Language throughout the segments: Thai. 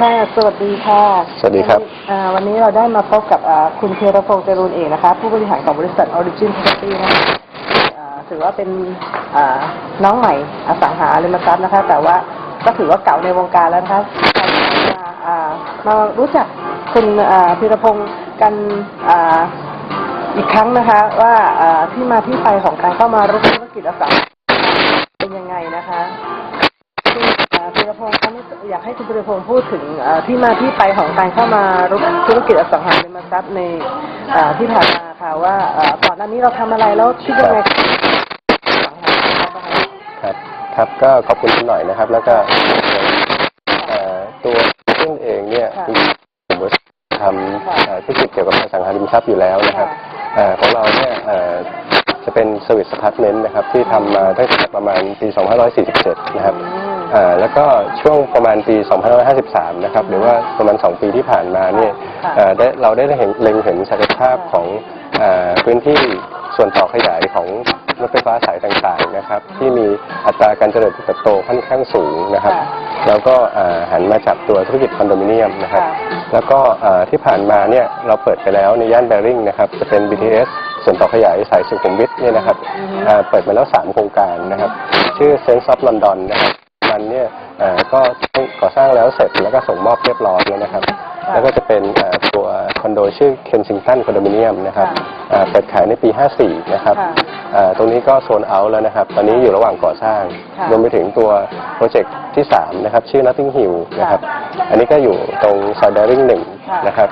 ค่ะสวัสดีค่ะสวัสดีครับอ่าวันนี้เราได้มาพบกับอ่าคุณเทรพงศ์จรูนเอกนะคะ ผู้บริหารของบริษัท Origin Property นะคะอ่าถือว่าเป็นอ่าน้องใหม่อสังหาริมทรัพย์นะคะ แต่ว่าก็ถือว่าเก่าในวงการแล้วนะคะมาอ่ามารู้จักคุณอ่าธีรพงศ์กันอ่าอีกครั้งนะคะ ว่าอ่าที่มาที่ไปของการเข้ามาร่วมธุรกิจอสังหาเป็นยังไงนะคะ อยากให้คุณธีรพงศ์พูดถึงที่มาที่ไปของการเข้ามารุกธุรกิจอสังหาริมทรัพย์ในที่ผ่านมาค่ะว่าเอ่อก่อนหน้านี้เราทำอะไรแล้วคิดยังไงกับอสังหาริมทรัพย์นะคะครับครับก็ขอบคุณคุณหน่อยนะครับ แล้วก็ตัวซึ่งเองเนี่ยผมบริษัททำธุรกิจเกี่ยวกับอสังหาริมทรัพย์อยู่แล้วนะครับของเราเนี่ยจะเป็น Service Apartment นะครับที่ทำมาตั้งแต่ประมาณปี 2547 นะครับ แล้วก็ช่วงประมาณปี 2553 นะครับหรือว่าประมาณ 2 ปีที่ผ่านมาเนี่ยค่ะเอ่อได้เราได้เห็นเล็งเห็นศักยภาพของเอ่อพื้นที่ส่วนต่อขยายของรถไฟฟ้าสายต่างๆนะครับที่มีอัตราการเจริญเติบโตค่อนข้างสูงนะครับค่ะแล้วก็เอ่อหันมาจับตัวธุรกิจคอนโดมิเนียมนะครับค่ะแล้วก็เอ่อที่ผ่านมาเนี่ยเราเปิดไปแล้วในย่านแบริ่งนะครับจะเป็น BTS ส่วนต่อขยายสายสุขุมวิทเนี่ยนะครับอือฮึเอ่อเปิดมาแล้ว 3 โครงการนะครับ ชื่อ Sense of London นะครับมัน เนี่ยเอ่อก็ก่อสร้างแล้วเสร็จแล้วก็ส่งมอบเรียบร้อยแล้วนะครับค่ะแล้วก็จะเป็นเอ่อตัวคอนโดชื่อ Kensington Condominium นะครับค่ะเอ่อเปิดขายในปี 54 นะครับค่ะเอ่อตรงนี้ก็โซนเอาแล้วนะครับ ตอนนี้อยู่ระหว่างก่อสร้างค่ะรวมไปถึงตัวโปรเจกต์ที่ 3 นะครับ ชื่อ Notting Hill นะครับ อันนี้ก็อยู่ตรงซอยเดริงหนึ่งค่ะ นะครับ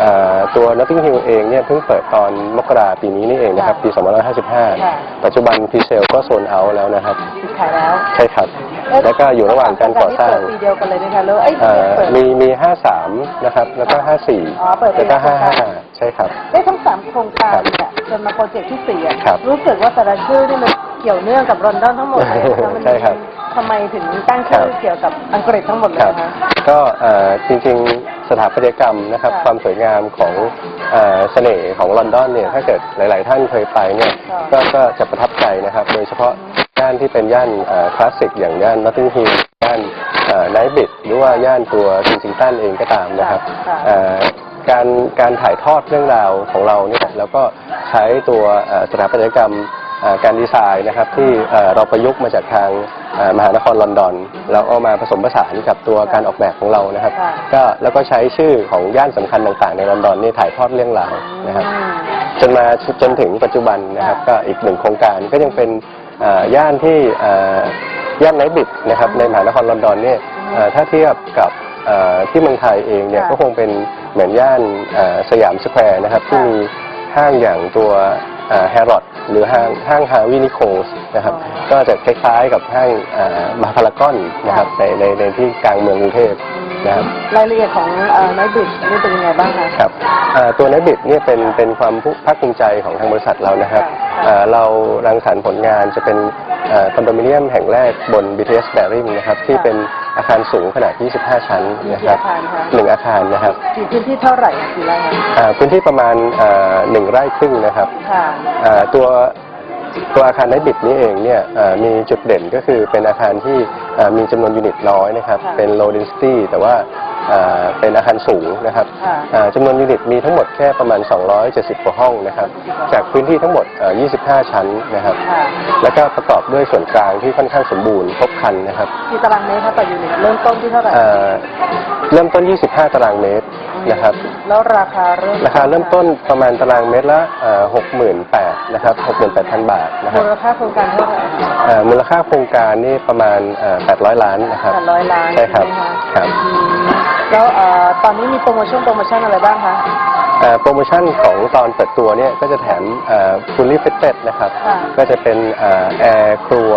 เอ่อตัว Notting Hill เองเนี่ยเพิ่งเปิดตอนมกราปีนี้นี่เองนะครับค่ะปีค่ะ2555 ปัจจุบันพรีเซลก็โซนเอาแล้วนะครับปิดขายแล้วใช่ครับเอ๊ะแล้วก็อยู่ระหว่างการก่อสร้างโคนี้เปิดปีเดียวกันเลยไหมคะแล้วเอ้ยเอ่อเปิดมีมี 53 นะครับ แล้วก็ 54อ๋อเปิดปีแล้วก็ละโครงการ55 ใช่ครับได้ทั้งสามโครงการเนี่ยจนมาโปรเจกต์ที่สี่อะครับรู้สึกว่าแต่ละชื่อนี่มันเกี่ยวเนื่องกับลอนดอนทั้งหมดเลยนะคะมันใช่ครับทำไมถึงตั้งชื่อครับเกี่ยวกับอังกฤษทั้งหมดเลยครับนะคะก็เอ่อจริงๆ สถาปัตยกรรมนะครับ ค่ะความสวยงามของเอ่อเสน่ห์ของลอนดอนเนี่ยถ้าเกิดหลาย ๆ ท่านเคยไปเนี่ยค่ะก็ก็จะประทับใจนะครับ โดยเฉพาะย่านที่เป็นย่านเอ่อคลาสสิกอย่างย่านนอตติงฮิลย่านไนท์บิดหรือว่าย่านตัวซินซิงตันเองก็ตามนะครับค่ะ เอ่อการการถ่ายทอดเรื่องราวของเราเนี่ยแล้วก็ใช้ตัวเอ่อสถาปัตยกรรมเอ่อการดีไซน์นะครับที่เอ่อเราประยุกต์มาจากทางเอ่อ มหานครลอนดอน แล้วเอามาผสมผสานกับตัวการออกแบบของเรานะครับ ค่ะ ก็แล้วก็ใช้ชื่อของย่านสำคัญต่างๆ ในลอนดอนนี่ถ่ายทอดเรื่องราวนะครับ อืม จนมาจนถึงปัจจุบันนะครับค่ะก็อีกหนึ่งโครงการก็ยังเป็นเอ่อย่านที่เอ่อย่านไนท์บิดนะครับในมหานครลอนดอนเนี่ยเอ่อถ้าเทียบกับเอ่อที่เมืองไทยเองเนี่ยค่ะก็คงเป็นเหมือนย่านเอ่อสยามสแควร์นะครับ ที่ค่ะมีห้างอย่างตัว แฮร์รอดหรือห้างห้างฮาวินิโคสนะครับอ๋อก็จะคล้ายๆกับห้างมาพารากอนนะครับในในในที่กลางเมืองกรุงเทพนะครับรายละเอียดของไนท์บิดนี่เป็นยังไงบ้างคะครับเอ่อตัว n e t b i t เนี่ยเป็นเป็นความภาคภูมิใจของทางบริษัทเรานะครับค่ะเอ่อเรารังสรรค์ผลงานจะเป็นเอ่อคอนโดมิเนียมแห่งแรกบน BTS Bearing นะครับที่ค่ะเป็น อาคารสูงขนาด 25 ชั้นมีนะกี่ครับอาคารคะหนึ่งอาคารนะครับกี่พื้นที่เท่าไหร่กี่ไร่คะอ่าพื้นที่ประมาณเอ่อหนึ่งไร่ครึ่งนะครับค่ะอ่าตัวตัวอาคารไนบิดนี้เองเนี่ยเอ่อมีจุดเด่นก็คือเป็นอาคารที่เอ่อมีจำนวนยูนิตน้อยนะครับค่ะเป็น low density แต่ว่า เอ่อเป็นอาคารสูงนะครับค่ะอ่าจำนวนยูนิตมีทั้งหมดแค่ประมาณ 270 กว่าห้องนะครับ จากพื้นที่ทั้งหมดเอ่อ25 ชั้นนะครับค่ะแล้วก็ประกอบด้วยส่วนกลางที่ค่อนข้างสมบูรณ์ครบครันนะครับกี่ตารางเมตรคะต่อยูนิตเริ่มต้นที่เท่าไหร่เอ่อเริ่มต้น 25 ตารางเมตรนะครับ แล้วราคาเริ่มราคาเริ่มต้นประมาณตารางเมตรละหกหมื่นแปดนะครับหกหมื่นแปดพันบาทนะคมูรับลค่าโครงการเท่าไหร่เอ่อมูลค่าโครงการนี่ประมาณแปดร้อยล้านนะครับแปดร้อยล้านใช่ครับไหมะครับอืม แล้วเอ่อตอนนี้มีโปรโมชั่นโปรโมชั่นอะไรบ้างคะเอ่อโปรโมชั่นของตอนเปิดตัวเนี่ยก็จะแถมฟูลลี่ฟิตเต็ดนะครับ ค่ะ ก็จะเป็นแอร์ครัว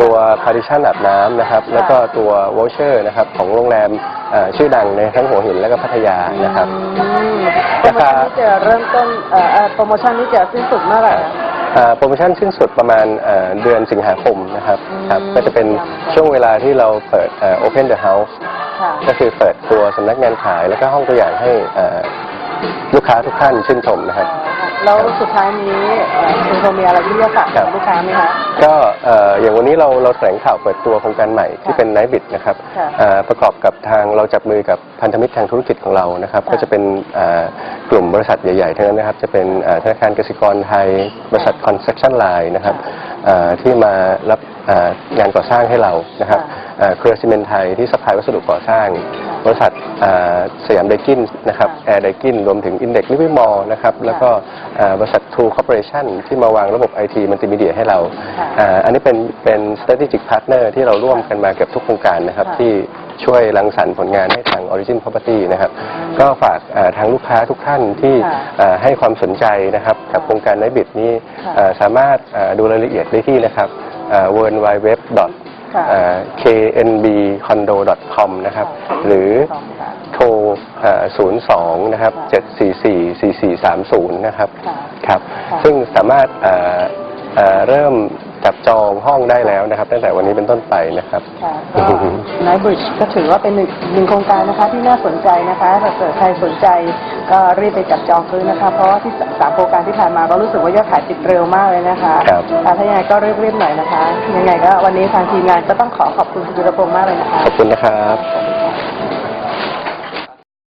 ตัวพาร์ติชันอาบน้ำนะครับ แล้วก็ตัววอลเชอร์นะครับของโรงแรมเอ่อชื่อดังในทั้งหัวหินและก็พัทยานะครับ อืมโปรโมชั่นนี้จะเริ่มต้นเอ่อเอ่อโปรโมชั่นนี้จะสิ้นสุดเมื่อไหร่คะ เอ่อโปรโมชั่นสิ้นสุดประมาณเอ่อเดือนสิงหาคมนะครับอืม ครับ ก็จะเป็นช่วงเวลาที่เราเปิดเอ่อ Open the House ค่ะ ก็คือเปิดตัวสำนักงานขายแล้วก็ห้องตัวอย่างให้เอ่อลูกค้าทุกท่านชื่นชมนะครับ แล้วสุดท้ายนี้เอ่อคุณคงมีอะไรที่จะฝากครับถึงลูกค้าไหมคะ ก็เอ่ออย่างวันนี้เราเราแถลงข่าวเปิดตัวโครงการใหม่ที่เป็นไนบิดนะครับค่ะเอ่อประกอบกับทางเราจับมือกับพันธมิตรทางธุรกิจของเรานะครับ ค่ะก็จะเป็นเอ่อกลุ่มบริษัทใหญ่ๆทั้งนั้นนะครับ จะเป็นเอ่อธนาคารกสิกรไทย บริษัท Construction Line นะครับเอ่อที่มารับเอ่องานก่อสร้างให้เรานะครับค่ะเอ่อเครือซีเมนต์ไทยที่สปายวัสดุก่อสร้างบริษัทเอ่อสยามไดกินนะครับค่ะแอร์ไดกินรวมถึง Index l i v i m a l l นะครับแล้วก็เอ่อบริษัท True Corporation ที่มาวางระบบ IT Multimedia ให้เราค่ะอ่าอันนี้เป็นเป็น strategic partner ที่เราร่วมกันมาเกือบทุกโครงการนะครับ ค่ะ ที่ช่วยรังสรรค์ผลงานให้ทาง Origin Property นะครับ ก็ฝากอ่าทางลูกค้าทุกท่านที่ค่ะอ่าให้ความสนใจนะครับ กับค่ะโครงการไนบิดนี้ค่ะอ่าสามารถอ่าดูรายละเอียดได้ที่นะครับอ่า w w w ค่ะ knbcondo.com นะครับค่ะหรือขอบคุณค่ะ โทรเอ่อ02 นะครับค่ะ744 4430 นะครับค่ะครับค่ะซึ่งสามารถเอ่อเอ่อเริ่มจับจองห้องได้แล้วนะครับ ตั้งแต่วันนี้เป็นต้นไปนะครับค่ะก็ไนบริดจ์ก็ถือว่าเป็นหนึ่งหนึ่งโครงการนะคะที่น่าสนใจนะคะถ้าเกิดใครสนใจก็รีบไปจับจองซื้อนะคะ เพราะว่าที่สามโครงการที่ผ่านมาก็รู้สึกว่ายอดขายติดเร็วมากเลยนะคะครับค่ะถ้ายังไงก็รีบๆหน่อยนะคะ ยังไงก็วันนี้ทางทีมงานก็ต้องขอขอบคุณคุณจุลพงษ์มากเลยนะคะ ขอบคุณนะครับขอบคุณ